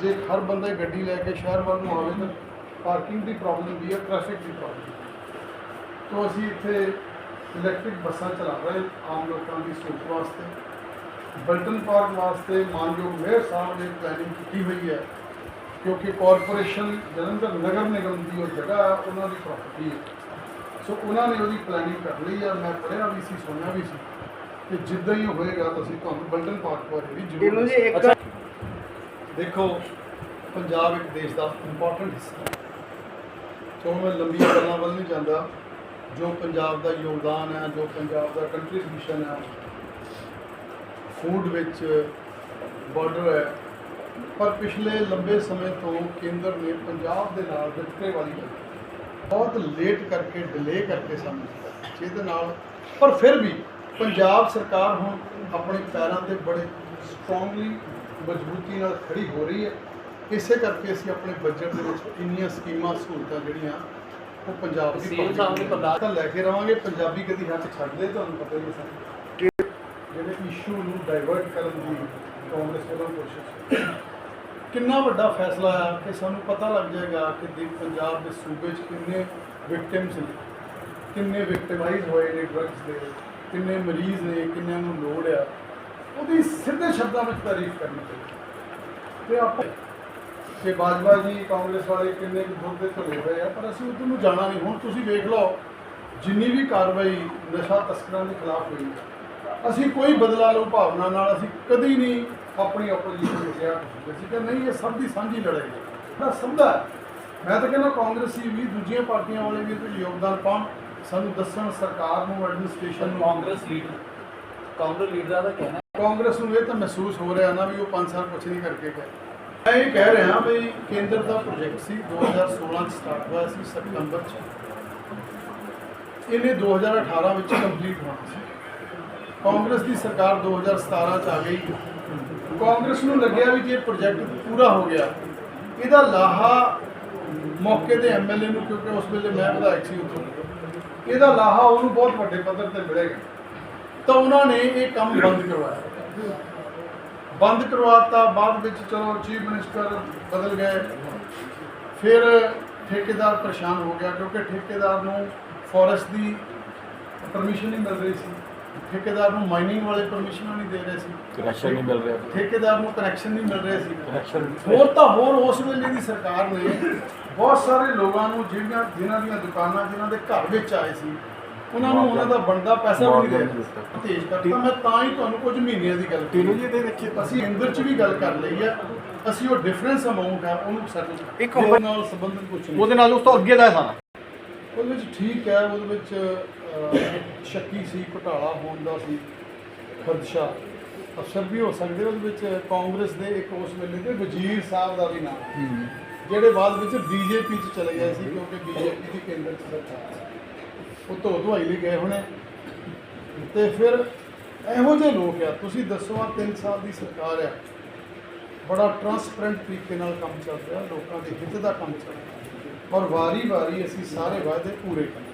ਜੇ ਹਰ ਬੰਦਾ ਹੀ ਗੱਡੀ ਲੈ ਕੇ ਸ਼ਹਿਰ ਵੱਲ ਨੂੰ ਆਵੇ ਤਾਂ ਪਾਰਕਿੰਗ ਦੀ ਪ੍ਰੋਬਲਮ ਵੀ ਹੈ ਟ੍ਰੈਫਿਕ ਦੀ ਪ੍ਰੋਬਲਮ ਤੋਂ ਅਸੀਂ ਇੱਥੇ ਇਲੈਕਟ੍ਰਿਕ ਬੱਸਾਂ ਚਲਾ ਰਹੇ ਆਮ ਲੋਕਾਂ ਦੀ ਸਹੂਲਤ ਵਾਸਤੇ। ਬਲਟਨ ਪਾਰਕ ਵਾਸਤੇ ਮਾਨਯੋਗ ਮੇਅਰ ਸਾਹਿਬ ਨੇ ਪਲੈਨਿੰਗ ਕੀਤੀ ਹੋਈ ਹੈ ਕਿਉਂਕਿ ਕਾਰਪੋਰੇਸ਼ਨ ਜਲੰਧਰ ਨਗਰ ਨਿਗਮ ਦੀ ਉਹ ਜਗ੍ਹਾ ਹੈ, ਉਹਨਾਂ ਦੀ ਪ੍ਰਾਪਰਟੀ ਹੈ। ਸੋ ਉਹਨਾਂ ਨੇ ਉਹਦੀ ਪਲੈਨਿੰਗ ਕਰ ਲਈ ਆ ਮੈਂ ਪੜ੍ਹਿਆ ਵੀ ਸੀ ਸੁਣਿਆ ਵੀ ਸੀ। ਕਿ ਜਿੱਦਾਂ ਹੀ ਹੋਏਗਾ ਤਾਂ ਅਸੀਂ ਤੁਹਾਨੂੰ ਬਲਟਨ ਪਾਰਕ ਬਾਰੇ ਵੀ ਜ਼ਰੂਰ ਇਹਨੂੰ ਜੀ ਇੱਕ। ਦੇਖੋ, ਪੰਜਾਬ ਇੱਕ ਦੇਸ਼ ਦਾ ਇੰਪੋਰਟੈਂਟ ਹਿੱਸਾ ਹੈ। ਸੋ ਮੈਂ ਲੰਬੀਆਂ ਗੱਲਾਂ ਵੱਲ ਨਹੀਂ ਜਾਂਦਾ। ਜੋ ਪੰਜਾਬ ਦਾ ਯੋਗਦਾਨ ਹੈ, ਜੋ ਪੰਜਾਬ ਦਾ ਕੰਟਰੀਬਿਊਸ਼ਨ ਹੈ ਫੂਡ ਵਿੱਚ ਬਾਰਡਰ ਹੈ। ਪਰ ਪਿਛਲੇ ਲੰਬੇ ਸਮੇਂ ਤੋਂ ਕੇਂਦਰ ਨੇ ਪੰਜਾਬ ਦੇ ਨਾਲ ਵਿਤਕਰੇ ਵਾਲੀ ਬਹੁਤ ਲੇਟ ਕਰਕੇ ਡਿਲੇ ਕਰਕੇ ਸਾਨੂੰ ਜਿਹਦੇ ਨਾਲ, ਪਰ ਫਿਰ ਵੀ ਪੰਜਾਬ ਸਰਕਾਰ ਹੁਣ ਆਪਣੇ ਪੈਰਾਂ ਤੇ ਬੜੇ ਸਟਰੋਂਗਲੀ ਮਜ਼ਬੂਤੀ ਨਾਲ ਖੜੀ ਹੋ ਰਹੀ ਹੈ। ਇਸੇ ਕਰਕੇ ਅਸੀਂ ਆਪਣੇ ਬਜਟ ਦੇ ਵਿੱਚ ਇੰਨੀਆਂ ਸਕੀਮਾਂ ਸਹੂਲਤਾਂ ਜਿਹੜੀਆਂ ਉਹ ਪੰਜਾਬ ਦੀ ਸੀਐਮ ਸਾਹਿਬ ਨੇ ਤਾਂ ਲੈ ਕੇ ਰਵਾਂਗੇ। ਪੰਜਾਬੀ ਕਦੀ ਹੱਥ ਛੱਡਦੇ ਤੁਹਾਨੂੰ ਪਤਾ ਹੀ ਹੈ ਜਿਹੜੇ ਇਸ਼ੂ ਨੂੰ ਡਾਇਵਰਟ ਕਰਨ ਦੀ ਕਾਂਗਰਸ ਵੱਲੋਂ ਕੋਸ਼ਿਸ਼। ਕਿੰਨਾ ਵੱਡਾ ਫੈਸਲਾ ਆ ਕਿ ਸਾਨੂੰ ਪਤਾ ਲੱਗ ਜਾਏਗਾ ਕਿ ਦੀ ਪੰਜਾਬ ਦੇ ਸੂਬੇ 'ਚ ਕਿੰਨੇ ਵਿਕਟਿਮਸ ਨੇ ਕਿੰਨੇ ਵਿਕਟਿਮਾਈਜ਼ ਹੋਏ ਨੇ ਡਰੱਗਸ ਦੇ ਕਿੰਨੇ ਮਰੀਜ਼ ਨੇ ਕਿੰਨਿਆਂ ਨੂੰ ਲੋੜ ਆ। ਉਹਦੀ ਸਿੱਧੇ ਸ਼ਬਦਾਂ ਵਿੱਚ ਤਾਰੀਫ ਕਰਨੀ ਚਾਹੀਦੀ ਤੇ ਆਪਾਂ ਕਿ ਬਾਜਵਾ ਜੀ ਕਾਂਗਰਸ ਵਾਲੇ ਕਿੰਨੇ ਕੁ ਦੁੱਧ ਦੇ ਧੁਲੇ ਹੋਏ ਆ, ਪਰ ਅਸੀਂ ਉਧਰ ਨੂੰ ਜਾਣਾ ਨਹੀਂ। ਹੁਣ ਤੁਸੀਂ ਵੇਖ ਲਓ, ਜਿੰਨੀ ਵੀ ਕਾਰਵਾਈ ਨਸ਼ਾ ਤਸਕਰਾਂ ਦੇ ਖਿਲਾਫ ਹੋਈ ਅਸੀਂ ਕੋਈ ਬਦਲਾ ਲਓ ਭਾਵਨਾ ਨਾਲ ਅਸੀਂ ਕਦੀ ਨਹੀਂ ਆਪਣੀ ਆਪੋਜੀਸ਼ਨ ਨੂੰ ਕਿਹਾ ਅਸੀਂ ਕਿ ਨਹੀਂ, ਇਹ ਸਭ ਦੀ ਸਾਂਝੀ ਲੜਾਈ ਹੈ ਮੈਂ ਸਮਝਦਾ, ਮੈਂ ਤਾਂ ਕਹਿੰਦਾ ਕਾਂਗਰਸੀ ਵੀ, ਦੂਜੀਆਂ ਪਾਰਟੀਆਂ ਵਾਲੇ ਵੀ ਇਹਦੇ ਯੋਗਦਾਨ ਪਾਉਣ। ਸਾਨੂੰ ਦੱਸਣ ਸਰਕਾਰ ਨੂੰ ਐਡਮਿਨਿਸਟ੍ਰੇਸ਼ਨ ਨੂੰ। ਕਾਂਗਰਸ ਲੀਡਰ ਕਾਂਗਰਸ ਲੀਡਰਾਂ ਦਾ ਕਹਿਣਾ ਕਾਂਗਰਸ ਨੂੰ ਇਹ ਤਾਂ ਮਹਿਸੂਸ ਹੋ ਰਿਹਾ ਨਾ ਵੀ ਉਹ 5 ਸਾਲ ਕੁਛ ਨਹੀਂ ਕਰਕੇ ਗਏ। ਮੈਂ ਇਹ ਕਹਿ ਰਿਹਾ ਵੀ ਕੇਂਦਰ ਦਾ ਪ੍ਰੋਜੈਕਟ ਸੀ 2016 ਚ ਸਟਾਰਟ ਹੋਇਆ ਸੀ, ਸਤੰਬਰ ਚ। ਇਹਨੇ 2018 ਵਿੱਚ ਕੰਪਲੀਟ ਹੋਣਾ ਸੀ। ਕਾਂਗਰਸ ਦੀ ਸਰਕਾਰ 2017 ਚ ਆ ਗਈ। ਕਾਂਗਰਸ ਨੂੰ ਲੱਗਿਆ ਵੀ ਜੇ ਪ੍ਰੋਜੈਕਟ ਪੂਰਾ ਹੋ ਗਿਆ, ਇਹਦਾ ਲਾਹਾ ਮੌਕੇ ਦੇ ਐਮਐਲਏ ਨੂੰ, ਕਿਉਂਕਿ ਉਸ ਵੇਲੇ ਮੈਂ ਵਿਧਾਇਕ ਸੀ ਉੱਥੋਂ। ਇਹਦਾ ਲਾਹਾ ਉਹਨੂੰ ਬਹੁਤ ਵੱਡੇ ਪੱਧਰ ਤੇ ਮਿਲੇਗਾ ਤਾਂ ਉਹਨਾਂ ਨੇ ਇਹ ਕੰਮ ਬੰਦ ਕਰਵਾਇਆ। ਬੰਦ ਕਰਵਾਤਾ ਬਾਅਦ ਵਿੱਚ ਚਲੋ ਚੀਫ ਮਿਨਿਸਟਰ ਬਦਲ ਗਏ। ਫਿਰ ਠੇਕੇਦਾਰ ਪਰੇਸ਼ਾਨ ਹੋ ਗਿਆ ਕਿਉਂਕਿ ਠੇਕੇਦਾਰ ਨੂੰ ਫੋਰੈਸਟ ਦੀ ਪਰਮਿਸ਼ਨ ਨਹੀਂ ਮਿਲ ਰਹੀ ਸੀ। ਠੇਕੇਦਾਰ ਨੂੰ ਮਾਈਨਿੰਗ ਵਾਲੇ ਪਰਮਿਸ਼ਨਾਂ ਨਹੀਂ ਦੇ ਰਹੇ ਸੀ। ਕਨੈਕਸ਼ਨ ਨਹੀਂ ਮਿਲ ਰਿਹਾ। ਠੇਕੇਦਾਰ ਨੂੰ ਕਨੈਕਸ਼ਨ ਨਹੀਂ ਮਿਲ ਰਹੇ ਸੀ। ਕਨੈਕਸ਼ਨ ਹੋਰ ਤਾਂ ਹੋਰ ਉਸ ਵੇਲੇ ਦੀ ਸਰਕਾਰ ਨੇ ਬਹੁਤ ਸਾਰੇ ਲੋਕਾਂ ਨੂੰ ਜਿਹੜੀਆਂ ਜਿਨ੍ਹਾਂ ਦੀਆਂ ਦੁਕਾਨਾਂ ਜਿਨ੍ਹਾਂ ਦੇ ਘਰ ਵਿੱਚ ਆਏ ਸੀ ਉਹਨਾਂ ਨੂੰ ਉਹਨਾਂ ਦਾ ਬਣਦਾ ਪੈਸਾ ਵੀ ਨਹੀਂ ਦੇ ਰਹੇ ਤੇਜ਼ ਕਰਤਾ। ਮੈਂ ਤਾਂ ਹੀ ਤੁਹਾਨੂੰ ਕੁਝ ਮਹੀਨਿਆਂ ਦੀ ਗੱਲ ਤੀਨੋਂ ਜੀ ਇਹਦੇ ਵਿੱਚ ਅਸੀਂ ਇੰਦਰ ਚ ਵੀ ਗੱਲ ਕਰ ਲਈ ਹੈ ਅਸੀਂ ਉਹ ਡਿਫਰੈਂਸ ਅਮਾਉਂਟ ਹੈ ਉਹਨੂੰ ਸੈਟਲ ਇੱਕ ਹੋਰ- ਨਾਲ ਸੰਬੰਧਿਤ ਕੁਝ ਨਹੀਂ। ਉਹਦੇ ਨਾਲ ਉਸ ਤੋਂ ਅੱਗੇ ਦਾ ਸਾਰਾ। ਉਹਦੇ ਵਿੱਚ ਠੀਕ ਹੈ ਉਹਦੇ ਵਿੱਚ ਸ਼ੱਕੀ ਸੀ ਘੁਟਾਲਾ ਹੋਣ ਦਾ ਸੀ ਖਦਸ਼ਾ। ਅਫਸਰ ਵੀ ਹੋ ਸਕਦੇ ਉਹਦੇ ਵਿੱਚ। ਕਾਂਗਰਸ ਦੇ ਇੱਕ ਉਸ ਵੇਲੇ ਦੇ ਵਜ਼ੀਰ ਸਾਹਿਬ ਦਾ ਵੀ ਨਾਮ। ਜਿਹੜੇ ਬਾਅਦ ਵਿੱਚ ਬੀਜੇਪੀ ਚ ਚਲੇ ਗਏ ਸੀ ਕਿਉਂਕਿ ਬੀਜੇਪੀ ਦੀ ਕੇਂਦਰ ਚ ਸਰਕਾਰ ਸੀ। ਉਹ ਧੋ ਧੁਆਈ ਲਈ ਗਏ ਹੋਣੇ। ਤੇ ਫਿਰ ਇਹੋ ਜਿਹੇ ਲੋਕ ਆ, ਤੁਸੀਂ ਦੱਸੋ ਆ 3 ਸਾਲ ਦੀ ਸਰਕਾਰ ਆ, ਬੜਾ ਟਰਾਂਸਪਰੈਂਟ ਤਰੀਕੇ ਨਾਲ ਕੰਮ ਚੱਲ ਰਿਹਾ, ਲੋਕਾਂ ਦੇ ਹਿੱਤ ਦਾ ਕੰਮ ਚੱਲ ਰਿਹਾ। ਔਰ ਵਾਰੀ ਵਾਰੀ ਅਸੀਂ ਸਾਰੇ ਵਾਅਦੇ ਪੂਰੇ ਕਰ